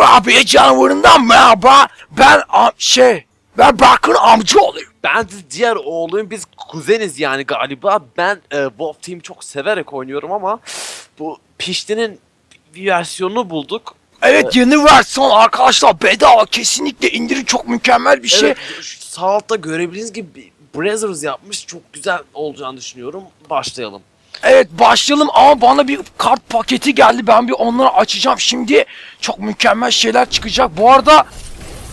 Kurabiye canavarından merhaba. Ben am- şey ben Barkın amca olayım. Ben de diğer oğlum biz kuzeniz yani galiba. Ben e, Wolf Team çok severek oynuyorum ama bu piştinin bir versiyonunu bulduk. Evet yeni versiyon arkadaşlar bedava kesinlikle indirin çok mükemmel bir şey. Evet, sağ altta görebildiğiniz gibi Brazzers yapmış. Çok güzel olacağını düşünüyorum. Başlayalım. Evet başlayalım ama bana bir kart paketi geldi. Ben bir onları açacağım şimdi. Çok mükemmel şeyler çıkacak. Bu arada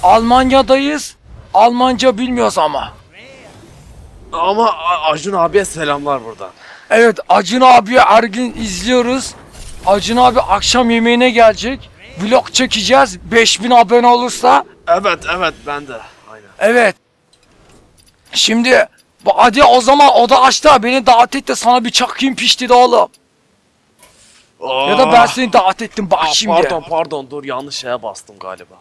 Almanya'dayız. Almanca bilmiyoruz ama. Ama Acun abiye selamlar buradan. Evet Acun abi her gün izliyoruz. Acun abi akşam yemeğine gelecek. Vlog çekeceğiz. 5000 abone olursa. Evet evet ben de. Aynen. Evet. Şimdi bu- hadi o zaman o da açtı. Beni davet et de sana bir çakayım pişti de oğlum. Ya da ben seni davet ettim bak Aa, şimdi. Pardon pardon dur yanlış şeye bastım galiba.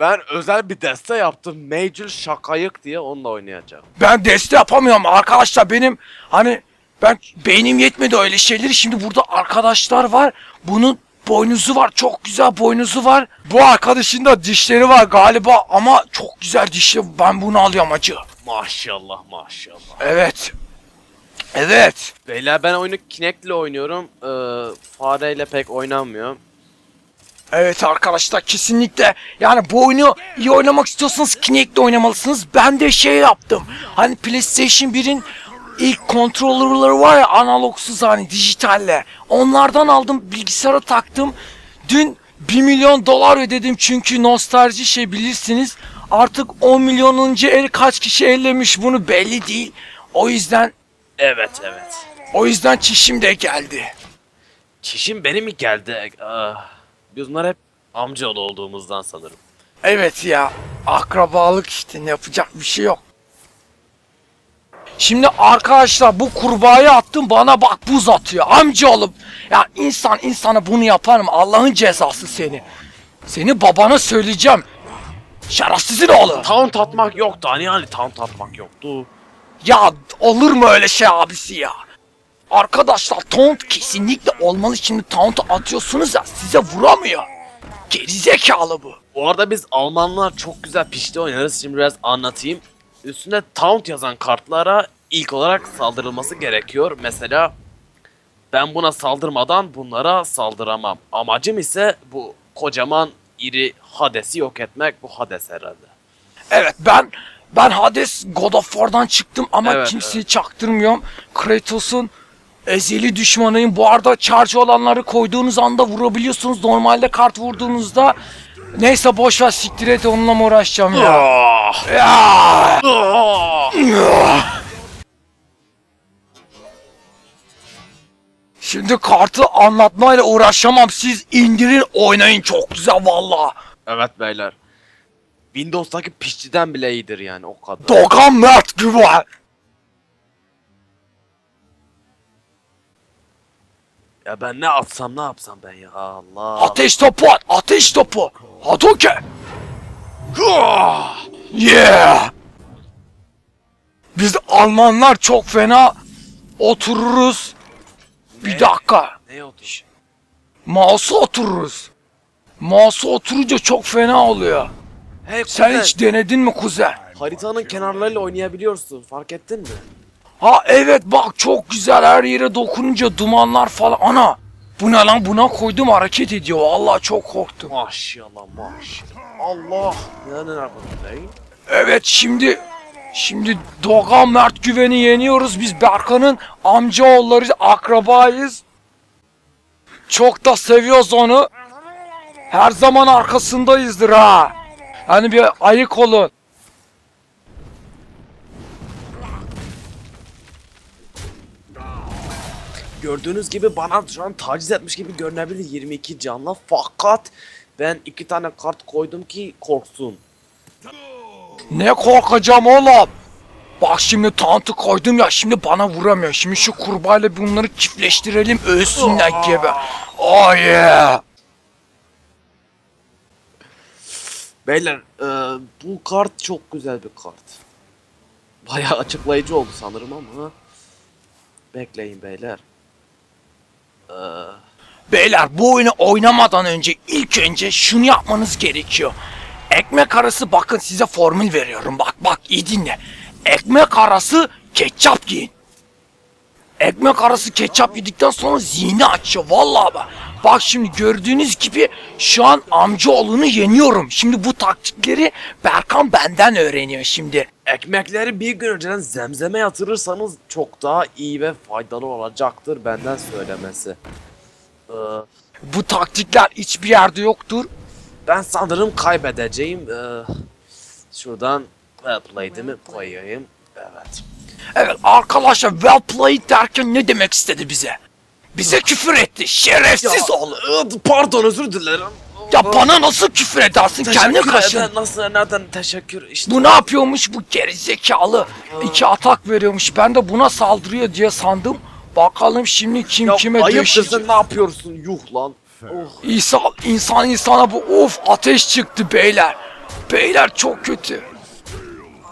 Ben özel bir deste yaptım. Major Şakayık diye onunla oynayacağım. Ben deste yapamıyorum arkadaşlar benim hani ben beynim yetmedi öyle şeyleri şimdi burada arkadaşlar var bunun boynuzu var çok güzel boynuzu var. Bu arkadaşın da dişleri var galiba ama çok güzel dişli ben bunu alıyorum acı. Maşallah maşallah. evet. Evet. Beyler ben oyunu Kinect'le oynuyorum. Ee, fareyle pek oynanmıyor. evet arkadaşlar kesinlikle. Yani bu oyunu iyi oynamak istiyorsanız Kinect'le oynamalısınız. Ben de şey yaptım. Hani PlayStation 1'in ilk controller'ları var ya analogsuz hani dijitalle. Onlardan aldım bilgisayara taktım. Dün 1 milyon dolar ödedim çünkü nostalji şey bilirsiniz. Artık 10 milyonuncu el kaç kişi ellemiş bunu belli değil. O yüzden Evet evet. o yüzden çişim de geldi. Çişim benim mi geldi? Ah, biz bunlar hep amcaoğlu olduğumuzdan sanırım. Evet ya akrabalık işte ne yapacak bir şey yok. Şimdi arkadaşlar bu kurbağayı attım bana bak buz atıyor amca oğlum. Ya insan insana bunu yapar mı Allah'ın cezası seni. Seni babana söyleyeceğim. Şerefsizin oğlu. Taunt atmak yoktu hani hani taunt atmak yoktu. Ya olur mu öyle şey abisi ya? Arkadaşlar taunt kesinlikle olmalı. Şimdi taunt atıyorsunuz ya size vuramıyor. Gerizekalı bu. Bu arada biz Almanlar çok güzel pişti oynarız. Şimdi biraz anlatayım. Üstünde taunt yazan kartlara ilk olarak saldırılması gerekiyor. Mesela ben buna saldırmadan bunlara saldıramam. Amacım ise bu kocaman iri Hades'i yok etmek. Bu Hades herhalde. Evet ben ben Hades God of War'dan çıktım ama Evet, kimseyi çaktırmıyorum. Kratos'un ezeli düşmanıyım. Bu arada charge olanları koyduğunuz anda vurabiliyorsunuz. Normalde kart vurduğunuzda neyse boş ver siktir et onunla mı uğraşacağım ya. Ya. Şimdi kartı anlatmayla uğraşamam. Siz indirin oynayın çok güzel valla. Evet beyler. Windows'taki pişçiden bile iyidir yani o kadar. Dogan Mert gibi. Ya ben ne atsam ne yapsam ben ya Allah. Ateş topu at. Ateş topu. Hadouken. Yeah. Biz Almanlar çok fena otururuz. Bir dakika. Ne otur? Mouse'a otururuz. Mouse'a oturunca çok fena oluyor. Hey Sen hiç denedin mi kuzen? haritanın kenarlarıyla oynayabiliyorsun fark ettin mi? Ha evet bak çok güzel her yere dokununca dumanlar falan. Ana bu ne lan buna koydum hareket ediyor. Vallahi çok korktum. Maşallah maşallah. Allah. Evet şimdi şimdi Dogan Mert Güven'i yeniyoruz. Biz Berkan'ın amcaoğulları akrabayız. Çok da seviyoruz onu. Her zaman arkasındayızdır ha. Hani bir ayık olun. Gördüğünüz gibi bana şu an taciz etmiş gibi görünebilir 22 canla fakat ben iki tane kart koydum ki korksun. Ne korkacağım oğlum? Bak şimdi tantı koydum ya şimdi bana vuramıyor. Şimdi şu kurbağayla bunları çiftleştirelim ölsünler gibi. Oh yeah. Beyler e, bu kart çok güzel bir kart. Bayağı açıklayıcı oldu sanırım ama. Bekleyin beyler. Beyler bu oyunu oynamadan önce ilk önce şunu yapmanız gerekiyor. Ekmek arası bakın size formül veriyorum. Bak bak iyi dinle. Ekmek arası ketçap giyin. Ekmek arası ketçap yedikten sonra zihni açıyor vallahi bak. Bak şimdi gördüğünüz gibi şu an amcaoğlunu yeniyorum. Şimdi bu taktikleri Berkan benden öğreniyor şimdi. Ekmekleri bir gün önceden zemzeme yatırırsanız çok daha iyi ve faydalı olacaktır benden söylemesi. Ee, Bu taktikler hiçbir yerde yoktur. ben sanırım kaybedeceğim. Ee, şuradan well played'imi koyayım. Evet. Evet arkadaşlar well played derken ne demek istedi bize? Bize küfür etti. Şerefsiz oğlu. ıı, Pardon özür dilerim. Ya bana nasıl küfür edersin? Kendi Teşekkür kaşın. Nasıl nereden teşekkür işte. Bu ne yapıyormuş bu gerizekalı? İki atak veriyormuş. Ben de buna saldırıyor diye sandım. Bakalım şimdi kim ya, kime ayıptır döşecek. sen ne yapıyorsun yuh lan. Oh. İnsan, insan insana bu of ateş çıktı beyler. Beyler çok kötü.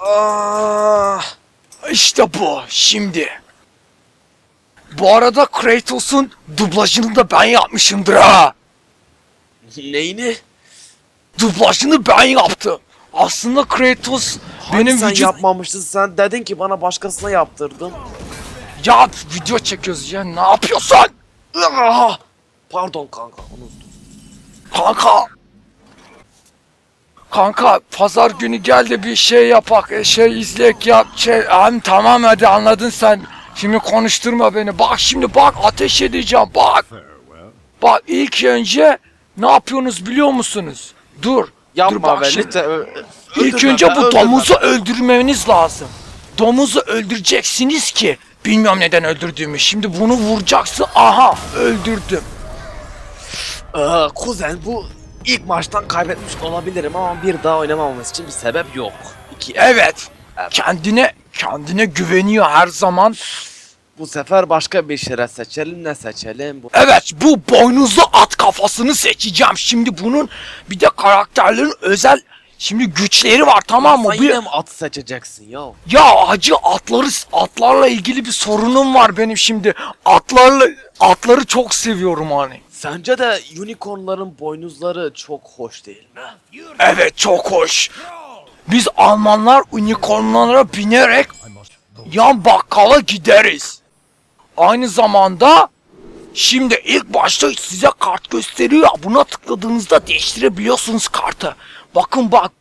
Ah. İşte bu şimdi. Bu arada Kratos'un dublajını da ben yapmışımdır ha. Neyini? Dublajını ben yaptım. Aslında Kratos Benim benim sen vücut... yapmamıştın sen dedin ki bana başkasına yaptırdın. Ya video çekiyoruz ya ne yapıyorsun? Pardon kanka unuttum. Kanka. Kanka pazar günü gel de bir şey yapak, e, şey izleyek yap, şey, hani tamam hadi anladın sen. Şimdi konuşturma beni. Bak şimdi bak ateş edeceğim bak. Bak ilk önce ne yapıyorsunuz biliyor musunuz? Dur. dur Yapma bak be şimdi. lütfen. ö- İlk önce be, bu domuzu öldürmeniz lazım. Domuzu öldüreceksiniz ki. Bilmiyorum neden öldürdüğümü. Şimdi bunu vuracaksın. Aha öldürdüm. Aa, kuzen bu ilk maçtan kaybetmiş olabilirim ama bir daha oynamamamız için bir sebep yok. İki, Evet. Evet. Kendine kendine güveniyor her zaman. Bu sefer başka bir şeyler seçelim ne seçelim? Bu... Evet bu boynuzlu at kafasını seçeceğim. Şimdi bunun bir de karakterlerin özel şimdi güçleri var tamam mı? Sen yine mi atı seçeceksin ya? ya hacı atları atlarla ilgili bir sorunum var benim şimdi. Atlarla atları çok seviyorum hani. Sence de unicornların boynuzları çok hoş değil mi? Evet çok hoş. Biz Almanlar unicornlara binerek yan bakkala gideriz. Aynı zamanda şimdi ilk başta size kart gösteriyor. Buna tıkladığınızda değiştirebiliyorsunuz kartı. Bakın bak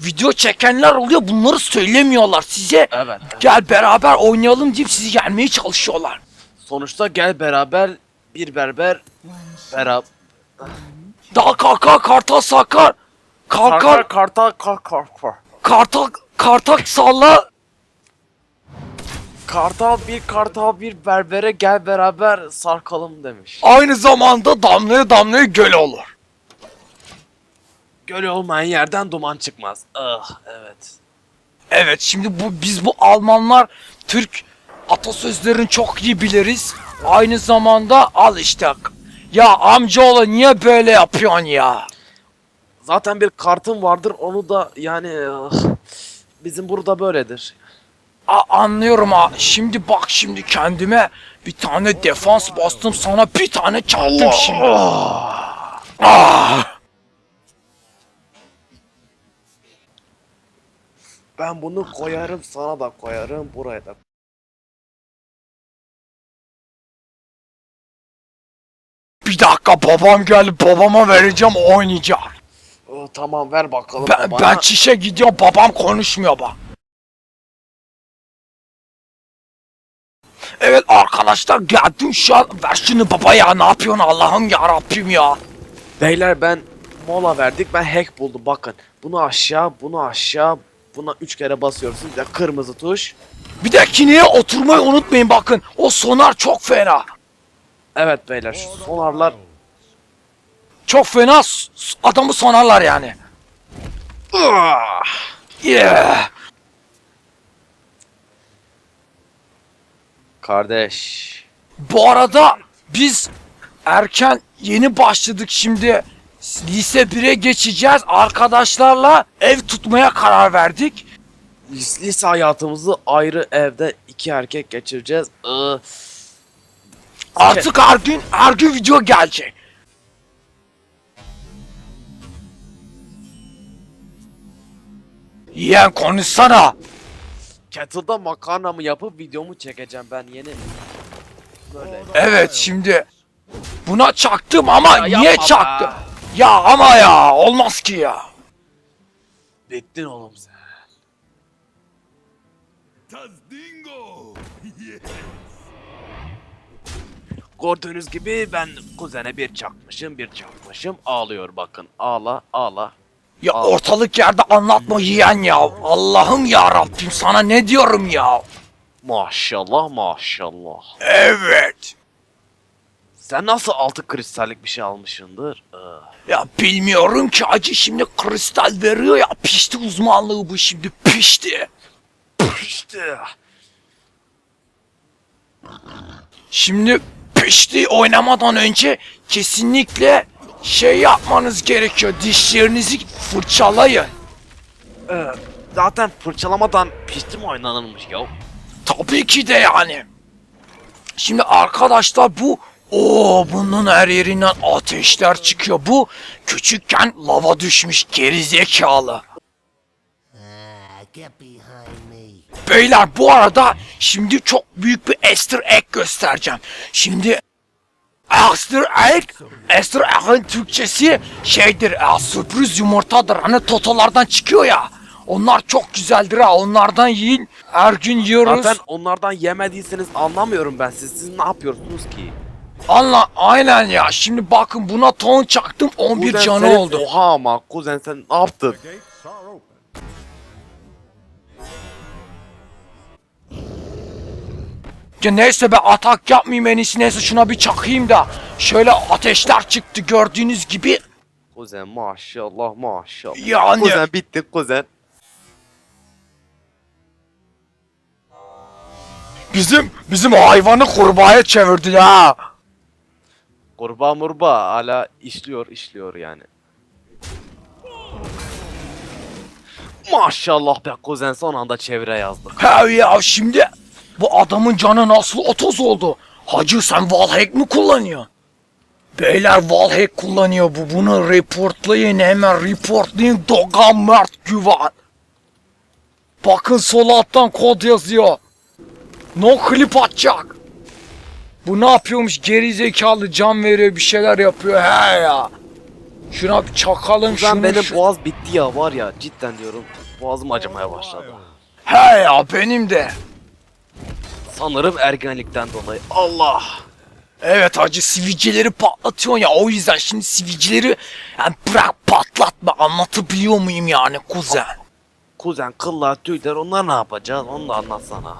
video çekenler oluyor bunları söylemiyorlar size. Evet. Gel beraber oynayalım deyip sizi yenmeye çalışıyorlar. Sonuçta gel beraber bir berber beraber Dal kalkar kartal sakar. Kalkar kartal kar kar kar. kartal kartal salla. Kartal bir kartal bir berbere gel beraber sarkalım demiş. Aynı zamanda damlaya damlaya göl olur. Göl olmayan yerden duman çıkmaz. Ah evet. Evet şimdi bu biz bu Almanlar Türk atasözlerini çok iyi biliriz. Aynı zamanda al işte. Ya amcaoğlu niye böyle yapıyorsun ya? Zaten bir kartım vardır onu da yani ah, bizim burada böyledir. A, anlıyorum ha. Şimdi bak şimdi kendime bir tane defans bastım sana bir tane çarptım şimdi. Ah. Ben bunu koyarım sana da koyarım buraya da. Bir dakika babam geldi babama vereceğim oynayacak. Oh, tamam ver bakalım Ben, bana. ben çişe gidiyorum babam konuşmuyor bak. Evet arkadaşlar geldim şu an ver şunu baba ya ne yapıyorsun Allah'ım ya Rabbim ya. Beyler ben mola verdik ben hack buldum bakın. Bunu aşağı bunu aşağı buna 3 kere basıyorsun bir de kırmızı tuş. Bir de kineye oturmayı unutmayın bakın o sonar çok fena. Evet beyler şu sonarlar Çok fena adamı sonarlar yani. Ah, Yeah. kardeş. Bu arada biz erken yeni başladık şimdi. Lise 1'e geçeceğiz. Arkadaşlarla ev tutmaya karar verdik. Lis- Lise hayatımızı ayrı evde iki erkek geçireceğiz. Artık her gün her gün video gelecek. Yeğen konuşsana. Kettle'da makarnamı yapıp videomu çekeceğim ben yeni. Böyle. Evet şimdi buna çaktım ama Ya niye yapma be. çaktım? Ya ama ya olmaz ki ya. Bittin oğlum sen. Tazdingo! Gördüğünüz gibi ben kuzene bir çakmışım bir çakmışım ağlıyor bakın ağla ağla. Ya ortalık yerde anlatma yiyen ya. Allah'ım ya Rabbim sana ne diyorum ya. Maşallah maşallah. Evet. Sen nasıl altı kristallik bir şey almışsındır? Ee, Ya bilmiyorum ki acı şimdi kristal veriyor ya pişti uzmanlığı bu şimdi pişti. işte. Şimdi pişti oynamadan önce kesinlikle şey yapmanız gerekiyor dişlerinizi fırçalayın. Ee, zaten fırçalamadan pişti mi oynanılmış ya? Tabii ki de yani. Şimdi arkadaşlar bu o bunun her yerinden ateşler çıkıyor. Bu küçükken lava düşmüş gerizekalı. Beyler bu arada şimdi çok büyük bir Easter egg göstereceğim. Şimdi Easter egg, Easter egg'in Türkçesi şeydir, e, sürpriz yumurtadır. Hani totolardan çıkıyor ya. Onlar çok güzeldir ha. Onlardan yiyin. Her gün yiyoruz. Zaten onlardan yemediyseniz anlamıyorum ben siz. Siz ne yapıyorsunuz ki? Anla aynen ya. Şimdi bakın buna ton çaktım 11 Kuzen canı senin- oldu. Oha ama kuzen sen ne yaptın? Ya neyse be atak yapmayayım en iyisi neyse şuna bir çakayım da. Şöyle ateşler çıktı gördüğünüz gibi. Kuzen maşallah maşallah. Yani Kuzen bitti kuzen. bizim bizim hayvanı kurbağaya çevirdi ha. Kurbağa murbağa hala işliyor işliyor yani. Maşallah be kuzen son anda çevire yazdık. He ya şimdi bu adamın canı nasıl 30 oldu? Hacı sen wallhack mi kullanıyorsun? Beyler wallhack kullanıyor bu. Bunu reportlayın hemen reportlayın Dogan Mert Güven. Bakın sol alttan kod yazıyor. No clip atacak. Bu ne yapıyormuş geri zekalı can veriyor bir şeyler yapıyor he ya. Şuna bir çakalım Kuzen şunu. benim şu- boğaz bitti ya var ya cidden diyorum. Boğazım acımaya başladı. He ya benim de. Sanırım ergenlikten dolayı. Allah! Evet hacı sivilceleri patlatıyorsun ya o yüzden şimdi sivilceleri yani bırak patlatma anlatabiliyor muyum yani kuzen? Kuzen kıllar tüyler onlar ne yapacağız onu da anlatsana.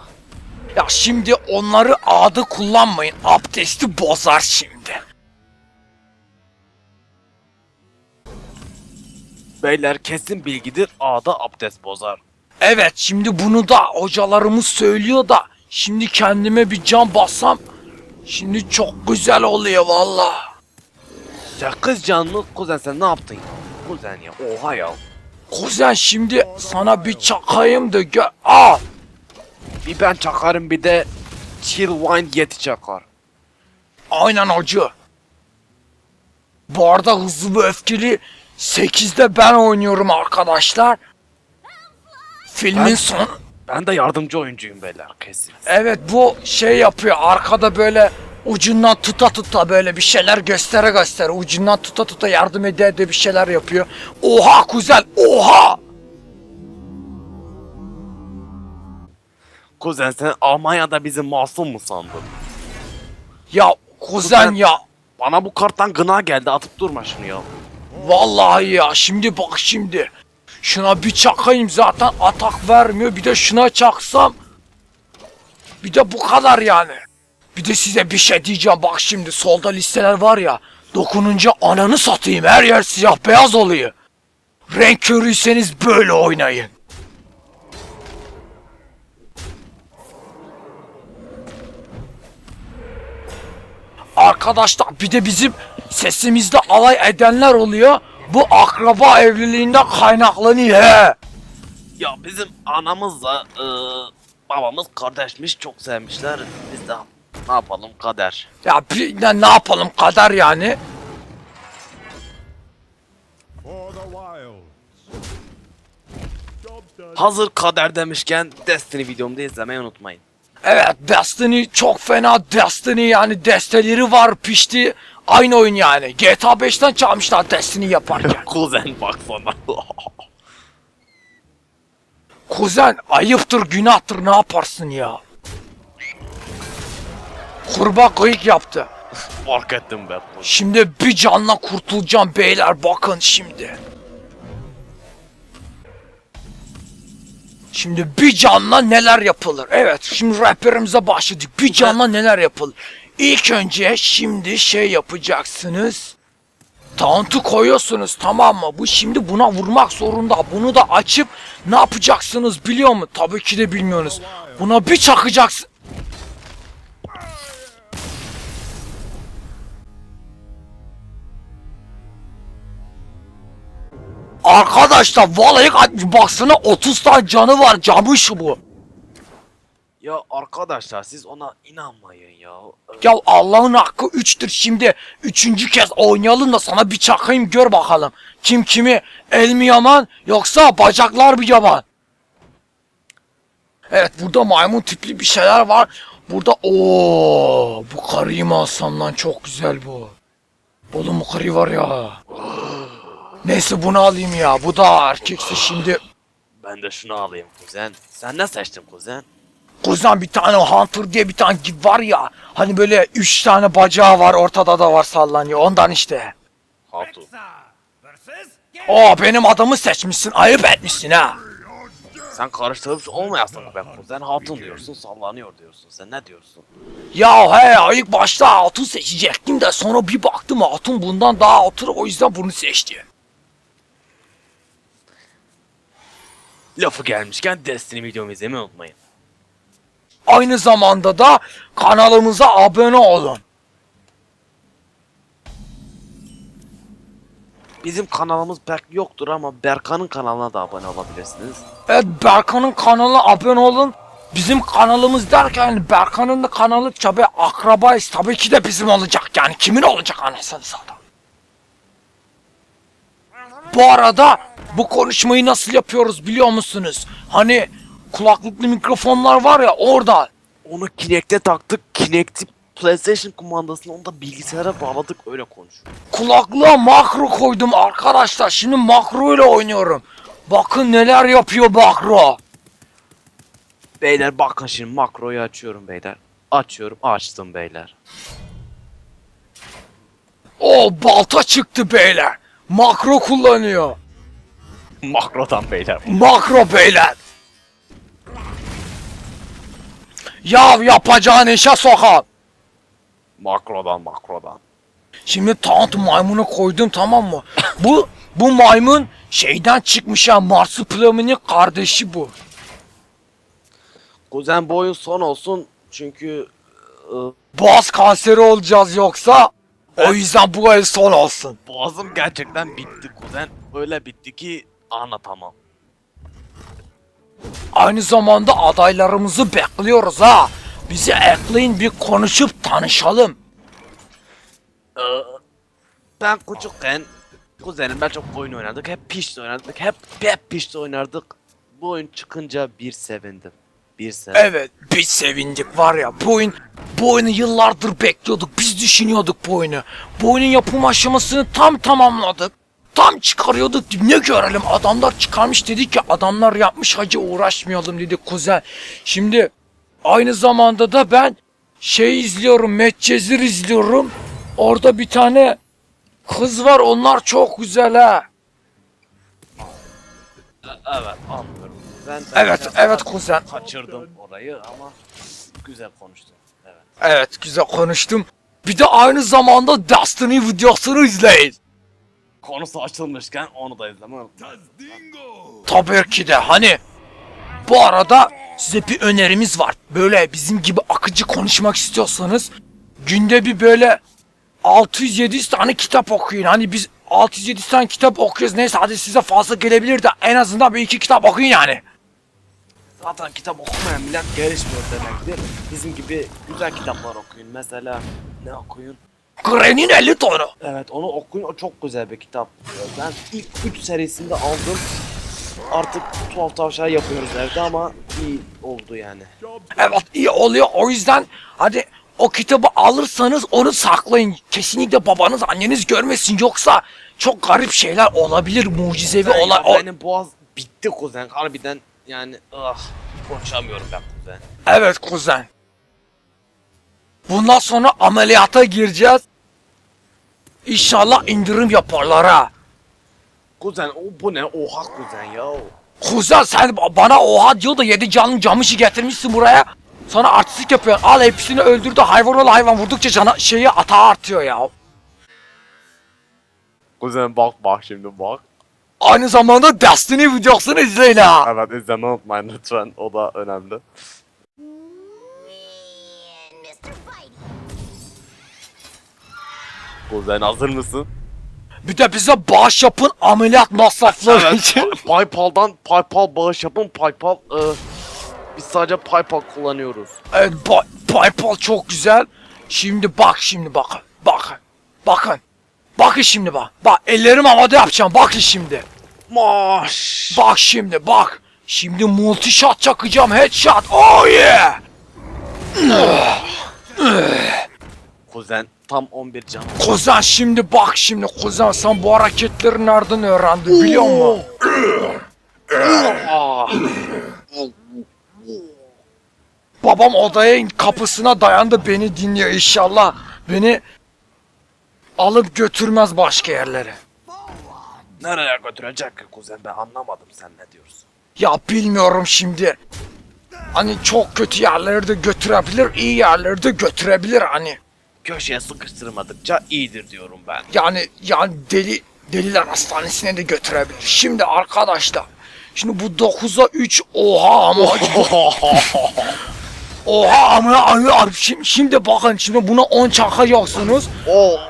Ya şimdi onları adı kullanmayın abdesti bozar şimdi. Beyler kesin bilgidir ağda abdest bozar. Evet şimdi bunu da hocalarımız söylüyor da şimdi kendime bir can bassam şimdi çok güzel oluyor valla. Sakız canlı kuzen sen ne yaptın ya? Kuzen ya oha ya. Kuzen şimdi sana bir çakayım da gö... Al. Bir ben çakarım bir de Chill Wine Yeti çakar. Aynen hacı. Bu arada hızlı ve öfkeli 8'de ben oynuyorum arkadaşlar. Filmin Ben- son... Ben de yardımcı oyuncuyum beyler kesin. Evet bu şey yapıyor arkada böyle ucundan tuta tuta böyle bir şeyler göstere göstere ucundan tuta tuta yardım ede de bir şeyler yapıyor. Oha kuzen oha! Kuzen sen Almanya'da bizi masum mu sandın? Ya kuzen ya Bana bu karttan gına geldi atıp durma şunu ya. Vallahi ya şimdi bak şimdi. Şuna bir çakayım zaten atak vermiyor. Bir de şuna çaksam. Bir de bu kadar yani. Bir de size bir şey diyeceğim bak şimdi solda listeler var ya. Dokununca ananı satayım her yer siyah beyaz oluyor. Renk körüyseniz böyle oynayın. Arkadaşlar bir de bizim sesimizde alay edenler oluyor. Bu akraba evliliğinden kaynaklanıyor he. Ya bizim anamızla e, babamız kardeşmiş çok sevmişler. Biz de Ne yapalım kader. Ya bir, ne, ne yapalım kadar yani. Hazır kader demişken Destiny videomu da izlemeyi unutmayın. Evet Destiny çok fena Destiny yani desteleri var pişti. Aynı oyun yani. GTA 5'ten çalmışlar Destiny yaparken. Kuzen baksana. Kuzen ayıptır günahtır ne yaparsın ya. Kurbağa kıyık yaptı. Fark ettim be. kuzen. Şimdi bir canla kurtulacağım beyler bakın şimdi. Şimdi bir canla neler yapılır? Evet şimdi rehberimize başladık. Bir canla neler yapılır? İlk önce şimdi şey yapacaksınız. Taunt'u koyuyorsunuz tamam mı? Bu şimdi buna vurmak zorunda. Bunu da açıp ne yapacaksınız biliyor mu? Tabii ki de bilmiyorsunuz. Buna bir çakacaksın. Arkadaşlar vallahi baksana 30 tane canı var camış bu. Ya arkadaşlar siz ona inanmayın ya. Ya Allah'ın hakkı 3'tür şimdi. Üçüncü kez oynayalım da sana bir çakayım gör bakalım. Kim kimi el mi yaman yoksa bacaklar mı yaman? Evet burada maymun tipli bir şeyler var. Burada o bu karıyı mı alsam lan çok güzel bu. Oğlum bu karı var ya. Neyse bunu alayım ya. Bu da erkekse şimdi. Ben de şunu alayım kuzen. Sen ne seçtin kuzen? Kuzen bir tane Hunter diye bir tane var ya. Hani böyle üç tane bacağı var ortada da var sallanıyor. Ondan işte. Hatun. Oo benim adamı seçmişsin. Ayıp etmişsin ha. Sen karıştırıp olmayasın be kuzen. Hatun diyorsun sallanıyor diyorsun. Sen ne diyorsun? Ya he ilk başta Hatun seçecektim de sonra bir baktım Hatun bundan daha otur o yüzden bunu seçti. Lafı gelmişken Destiny videomu izlemeyi unutmayın. Aynı zamanda da kanalımıza abone olun. Bizim kanalımız pek yoktur ama Berkan'ın kanalına da abone olabilirsiniz. Evet Berkan'ın kanalına abone olun. Bizim kanalımız derken Berkan'ın da kanalı tabi akrabayız. Tabii ki de bizim olacak yani. Kimin olacak anasını satayım. Bu arada bu konuşmayı nasıl yapıyoruz biliyor musunuz? Hani kulaklıklı mikrofonlar var ya orada. Onu Kinect'e taktık. Kinect'i PlayStation kumandasını onu da bilgisayara bağladık öyle konuş. Kulaklığa makro koydum arkadaşlar. Şimdi makro ile oynuyorum. Bakın neler yapıyor makro. Beyler bakın şimdi makroyu açıyorum beyler. Açıyorum açtım beyler. O balta çıktı beyler. Makro kullanıyor. Makrodan beyler. Makro beyler. Ya yapacağın işe sokam. Makrodan makrodan. Şimdi taunt maymunu koydum tamam mı? bu bu maymun şeyden çıkmış ya Marsupilami'nin kardeşi bu. Kuzen bu oyun son olsun çünkü ıı, Boğaz kanseri olacağız yoksa o yüzden bu el son olsun. boğazım gerçekten bitti kuzen. Öyle bitti ki anlatamam. Aynı zamanda adaylarımızı bekliyoruz ha. Bizi ekleyin bir konuşup tanışalım. Ee, ben küçükken kuzenimle çok oyun oynadık. Hep pişti oynadık. Hep hep pişti oynardık. Bu oyun çıkınca bir sevindim. Bir sevindim. Evet biz sevindik var ya bu oyun bu oyunu yıllardır bekliyorduk biz düşünüyorduk bu oyunu. Bu oyunun yapım aşamasını tam tamamladık. Tam çıkarıyorduk ne görelim adamlar çıkarmış dedik ki adamlar yapmış hacı uğraşmayalım dedik kuzen. Şimdi aynı zamanda da ben şey izliyorum Medcezir izliyorum. Orada bir tane kız var onlar çok güzel ha. Evet anlıyorum. Ben, Evet evet kuzen. Kaçırdım orayı ama güzel konuştun. Evet. Evet güzel konuştum. Bir de aynı zamanda Destiny videosunu izleyin. Konusu açılmışken onu da izleme unutma. Tazdingo. Tabii ki de hani bu arada size bir önerimiz var. Böyle bizim gibi akıcı konuşmak istiyorsanız günde bir böyle 600-700 tane kitap okuyun. Hani biz 600-700 tane kitap okuyoruz. Neyse hadi size fazla gelebilir de en azından bir iki kitap okuyun yani. Zaten kitap okumayan millet gelişmiyor demektir. Bizim gibi güzel kitaplar okuyun. Mesela ne okuyun? Granny'nin 50 tonu. Evet onu okuyun. O çok güzel bir kitap. Ben ilk 3 serisinde aldım. Artık tuhaf şeyler yapıyoruz evde ama iyi oldu yani. Evet iyi oluyor. O yüzden hadi o kitabı alırsanız onu saklayın. Kesinlikle babanız anneniz görmesin. Yoksa çok garip şeyler olabilir. Mucizevi Ben olay. ya, o- benim boğaz bitti kuzen. Harbiden yani ah konuşamıyorum ben kuzen. Evet kuzen. Bundan sonra ameliyata gireceğiz. İnşallah indirim yaparlar ha. Kuzen o bu ne? Oha kuzen ya. Kuzen sen ba- bana oha diyor da yedi canlı camışı getirmişsin buraya. Sana artistlik yapıyorsun. Al hepsini öldürdü. Hayvan ol hayvan vurdukça cana şeyi ata artıyor ya. Kuzen bak bak şimdi bak. Aynı zamanda Destiny videosunu izleyin ha. Evet izlemeyi unutmayın lütfen. O da önemli. Kuzen hazır mısın? Bir de bize bağış yapın ameliyat masrafları için. Pa- Paypal'dan Paypal bağış yapın. Paypal e, biz sadece Paypal kullanıyoruz. Evet, Bay- Paypal çok güzel. Şimdi bak şimdi bakın. Bakın. Bakın. Bakın şimdi bak. Bak ellerim havada yapacağım. Bakın şimdi. Maş. Bak şimdi bak. Şimdi multi shot çakacağım. Headshot. Oh yeah. Kuzen tam 11 can. Kuzen şimdi bak şimdi kuzen sen bu hareketleri nereden öğrendin biliyor musun? Ah. Babam odaya kapısına dayandı beni dinliyor inşallah. Beni alıp götürmez başka yerlere. Nereye götürecek ki kuzen ben anlamadım sen ne diyorsun. Ya bilmiyorum şimdi. Hani çok kötü yerlere de götürebilir, iyi yerlere de götürebilir hani. Köşeye sıkıştırmadıkça iyidir diyorum ben. Yani yani deli deliler hastanesine de götürebilir. Şimdi arkadaşlar. Şimdi bu 9'a 3 oha ama oha ama ama- ama şimdi, şimdi bakın şimdi buna 10 çakacaksınız. oh.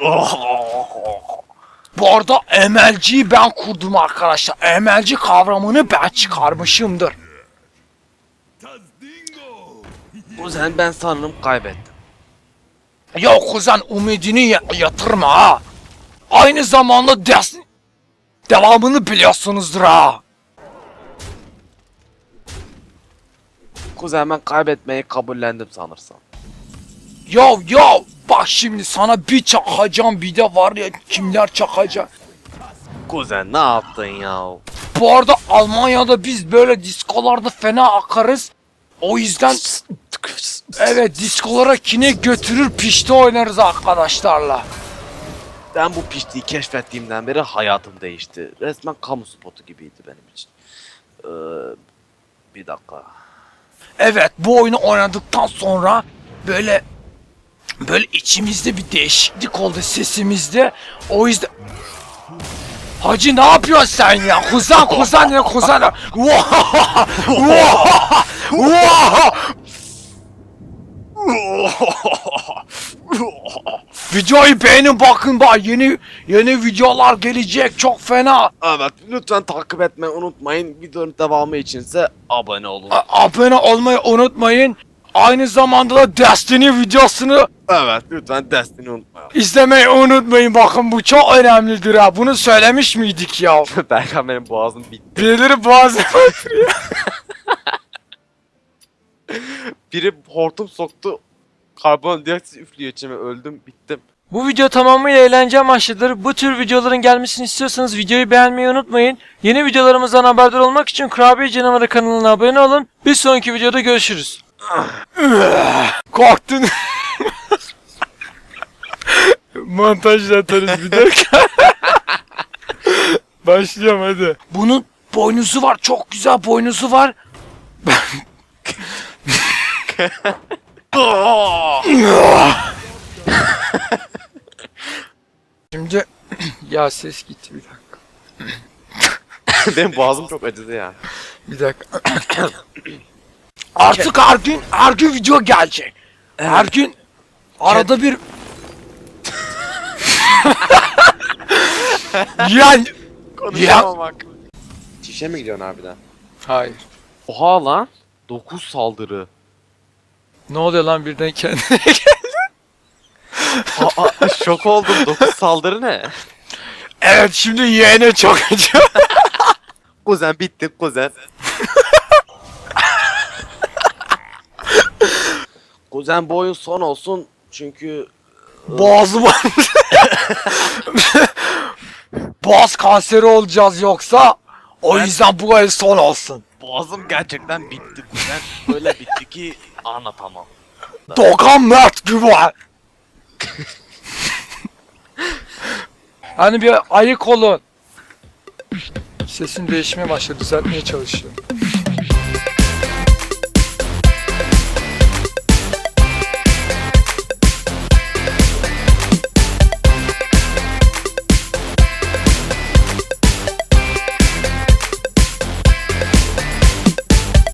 Oh. Bu arada MLG'yi ben kurdum arkadaşlar. MLG kavramını ben çıkarmışımdır. Kuzen ben sanırım kaybettim. Ya kuzen umidini ya- yatırma ha. Aynı zamanda des devamını biliyorsunuzdur ha. Kuzen ben kaybetmeyi kabullendim sanırsam. Ya ya bak şimdi sana bir çakacağım bir de var ya kimler çakacak. Kuzen ne yaptın ya? Bu arada Almanya'da biz böyle diskolarda fena akarız. O yüzden evet diskolara kine götürür pişti oynarız arkadaşlarla. Ben bu piştiyi keşfettiğimden beri hayatım değişti. Resmen kamu spotu gibiydi benim için. Ee, bir dakika. Evet bu oyunu oynadıktan sonra böyle böyle içimizde bir değişiklik oldu sesimizde. O yüzden Hacı ne yapıyorsun sen ya? Kuzen? Vahaha! Vahaha! Vahaha! Videoyu beğenin bakın bak yeni yeni videolar gelecek çok fena. evet lütfen takip etmeyi unutmayın. Videonun devamı içinse abone olun. A- abone olmayı unutmayın. Aynı zamanda da Destiny videosunu evet lütfen Destiny unutmayın. İzlemeyi unutmayın bakın bu çok önemlidir ha. Bunu söylemiş miydik ya? Berkan benim boğazım bitti. Birileri bazen Biri hortum soktu. Karbondioksit üflüyor içime öldüm bittim. Bu video tamamıyla eğlence amaçlıdır. Bu tür videoların gelmesini istiyorsanız videoyu beğenmeyi unutmayın. Yeni videolarımızdan haberdar olmak için Kurabiye Canavarı kanalına abone olun. Bir sonraki videoda görüşürüz. Korktun. Montajla atarız bir dakika. Başlıyorum hadi. Bunun boynuzu var. Çok güzel boynuzu var. Şimdi ya ses gitti bir dakika. benim boğazım çok acıdı ya. Bir dakika. Artık her gün her gün video gelecek. Her gün arada bir yani Konuşamamak. Çişe mi gidiyorsun harbiden? Hayır. Oha lan. 9 saldırı. Ne oluyor lan birden kendine Aa, şok oldum. 9 saldırı ne? Evet şimdi yeğene çok acı. Kuzen bitti kuzen. kuzen bu oyun son olsun çünkü Boğazım Boğaz kanseri olacağız yoksa o yüzden bu el son olsun. boğazım gerçekten bitti kuzen. Böyle bitti ki anlatamam. Dokan Mert Güven. Hani bir ayık olun. Sesin değişmeye başladı. Düzeltmeye çalışıyorum.